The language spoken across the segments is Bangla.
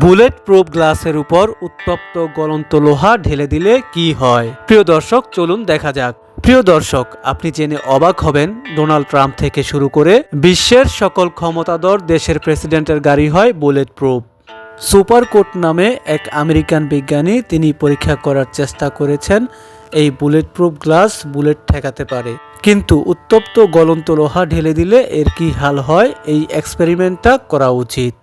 বুলেট প্রুফ গ্লাসের উপর উত্তপ্ত গলন্ত লোহা ঢেলে দিলে কি হয়? প্রিয় দর্শক, চলুন দেখা যাক। প্রিয় দর্শক, আপনি জেনে অবাক হবেন, ডোনাল্ড ট্রাম্প থেকে শুরু করে বিশ্বের সকল ক্ষমতাধর দেশের প্রেসিডেন্টের গাড়ি হয় বুলেট প্রুফ। সুপার কোট নামে এক আমেরিকান বিজ্ঞানী তিনি পরীক্ষা করার চেষ্টা করেছেন, এই বুলেট প্রুফ গ্লাস বুলেট ঠেকাতে পারে। কিন্তু উত্তপ্ত গলন্ত লোহা ঢেলে দিলে এর কি হাল হয়? এই এক্সপেরিমেন্টটা করা উচিত।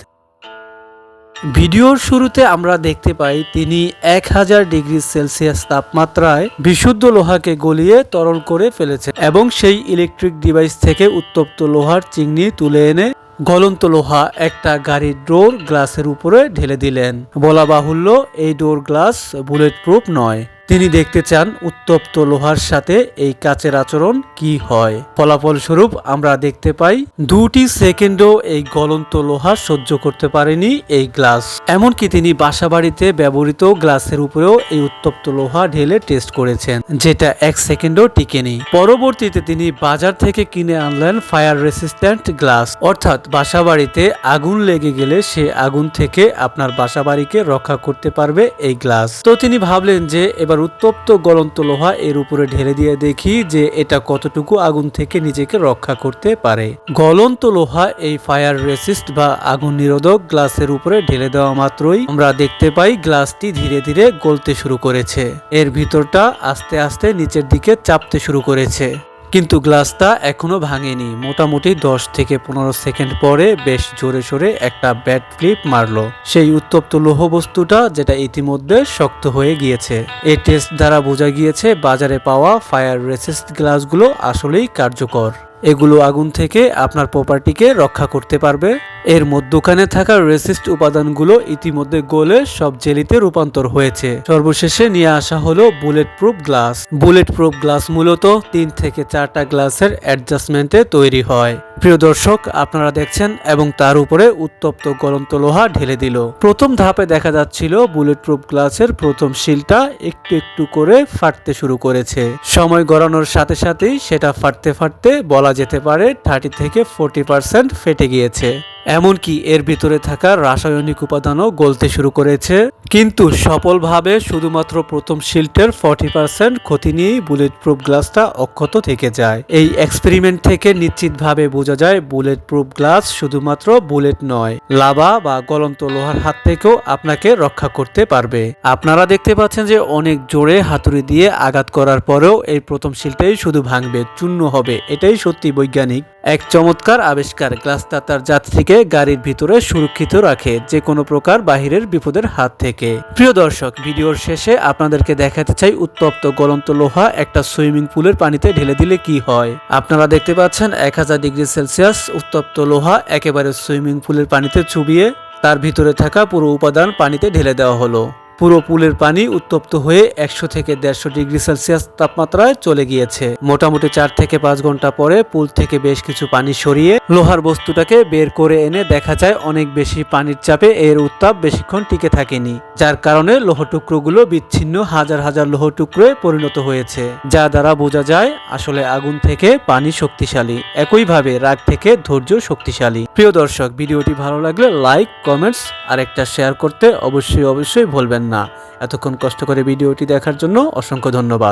ভিডিওর শুরুতে আমরা দেখতে পাই তিনি এক হাজার ডিগ্রি সেলসিয়াস তাপমাত্রায় বিশুদ্ধ লোহাকে গলিয়ে তরল করে ফেলেছে এবং সেই ইলেকট্রিক ডিভাইস থেকে উত্তপ্ত লোহার চিংড়ি তুলে এনে গলন্ত লোহা একটা গাড়ির ডোর গ্লাসের উপরে ঢেলে দিলেন। বলা বাহুল্য, এই ডোর গ্লাস বুলেট প্রুফ নয়। তিনি দেখতে চান উত্তপ্ত লোহার সাথে এই কাচের আচরণ কি হয়। ফলাফল স্বরূপ আমরা দেখতে পাই দুটি সেকেন্ডও এই গলন্ত লোহা সহ্য করতে পারেনি এই গ্লাস। এমনকি তিনি বাসাবাড়িতে ব্যবহৃত গ্লাসের উপরেও এই উত্তপ্ত লোহা ঢেলে টেস্ট করেছেন, যেটা এক সেকেন্ডও টিকেনি। পরবর্তীতে তিনি বাজার থেকে কিনে আনলেন ফায়ার রেসিস্ট্যান্ট গ্লাস। অর্থাৎ বাসাবাড়িতে আগুন লেগে গেলে সে আগুন থেকে আপনার বাসাবাড়িকে রক্ষা করতে পারবে এই গ্লাস। তো তিনি ভাবলেন যে এবার উত্তপ্ত গলন্ত লোহা এর উপরে ঢেলে দিয়ে দেখি যে এটা কতটুকু আগুন থেকে নিজেকে রক্ষা করতে পারে। গলন্ত লোহা এই ফায়ার রেসিস্ট বা আগুন নিরোধক গ্লাসের উপরে ঢেলে দেওয়া মাত্রই আমরা দেখতে পাই গ্লাসটি ধীরে ধীরে গলতে শুরু করেছে। এর ভিতরটা আস্তে আস্তে নিচের দিকে চাপতে শুরু করেছে। কিন্তু গ্লাসটা এখনও ভাঙেনি। মোটামুটি দশ থেকে পনেরো সেকেন্ড পরে বেশ জোরে সোরে একটা ব্যাট ফ্লিপ মারলো। সেই উত্তপ্ত লৌহ বস্তুটা যেটা ইতিমধ্যে শক্ত হয়ে গিয়েছে। এই টেস্ট দ্বারা বোঝা গিয়েছে বাজারে পাওয়া ফায়ার রেসিস্ট গ্লাসগুলো আসলেই কার্যকর। এগুলো আগুন থেকে আপনার প্রপার্টিকে রক্ষা করতে পারবে। এর মধ্যখানে থাকা রেসিস্ট উপাদানগুলো ইতিমধ্যে গোলে সব জেলিতে রূপান্তর হয়েছে। সর্বশেষে নিয়ে আসা হলো bullet proof glass bullet proof glass মূলত তিন থেকে চারটা গ্লাসের অ্যাডজাস্টমেন্টে তৈরি হয়। প্রিয় দর্শক, আপনারা দেখছেন এবং তার উপরে উত্তপ্ত গলন্ত লোহা ঢেলে দিল। প্রথম ধাপে দেখা যাচ্ছিল বুলেট প্রুফ গ্লাসের প্রথম শিলটা একটু একটু করে ফাটতে শুরু করেছে। সময় গড়ানোর সাথে সাথেই সেটা ফাটতে ফাটতে বলা যেতে পারে থার্টি থেকে ফোরটি পার্সেন্ট ফেটে গিয়েছে। এমনকি এর ভিতরে থাকা রাসায়নিক উপাদানও গলতে শুরু করেছে। কিন্তু সফলভাবে শুধুমাত্র প্রথম শিল্টের ফর্টি পার্সেন্ট ক্ষতি নিয়েই বুলেট প্রুফ গ্লাসটা অক্ষত থেকে যায়। এই এক্সপেরিমেন্ট থেকে নিশ্চিতভাবে বোঝা যায় বুলেট প্রুফ গ্লাস শুধুমাত্র বুলেট নয়, লাভা বা গলন্ত লোহার হাত থেকেও আপনাকে রক্ষা করতে পারবে। আপনারা দেখতে পাচ্ছেন যে অনেক জোরে হাতুড়ি দিয়ে আঘাত করার পরেও এই প্রথম শিলটাই শুধু ভাঙবে, চূর্ণ হবে, এটাই সত্যি বৈজ্ঞানিক। এক চমৎকার আবিষ্কার গ্লাসটা তার যাত্রীকে গাড়ির ভিতরে সুরক্ষিত রাখে যে কোনো প্রকার বাহিরের বিপদের হাত থেকে। প্রিয় দর্শক, ভিডিওর শেষে আপনাদেরকে দেখাতে চাই উত্তপ্ত গলন্ত লোহা একটা সুইমিং পুলের পানিতে ঢেলে দিলে কি হয়? আপনারা দেখতে পাচ্ছেন এক হাজার ডিগ্রি সেলসিয়াস উত্তপ্ত লোহা একেবারে সুইমিং পুলের পানিতে চুবিয়ে তার ভিতরে থাকা পুরো উপাদান পানিতে ঢেলে দেওয়া হলো। পুরো পুলের পানি উত্তপ্ত হয়ে একশো থেকে দেড়শো ডিগ্রি সেলসিয়াস তাপমাত্রায় চলে গিয়েছে। মোটামুটি চার থেকে পাঁচ ঘণ্টা পরে পুল থেকে বেশ কিছু পানি সরিয়ে লোহার বস্তুটাকে বের করে এনে দেখা যায় অনেক বেশি পানির চাপে এর উত্তাপ বেশিক্ষণ টিকে থাকেনি, যার কারণে লোহ টুকরোগুলো বিচ্ছিন্ন হাজার হাজার লোহ টুকরোয় পরিণত হয়েছে, যা দ্বারা বোঝা যায় আসলে আগুন থেকে পানি শক্তিশালী, একইভাবে রাগ থেকে ধৈর্য শক্তিশালী। প্রিয় দর্শক, ভিডিওটি ভালো লাগলে লাইক, কমেন্টস আর একটা শেয়ার করতে অবশ্যই অবশ্যই ভুলবেন না। এতক্ষণ কষ্ট করে ভিডিওটি দেখার জন্য অসংখ্য ধন্যবাদ।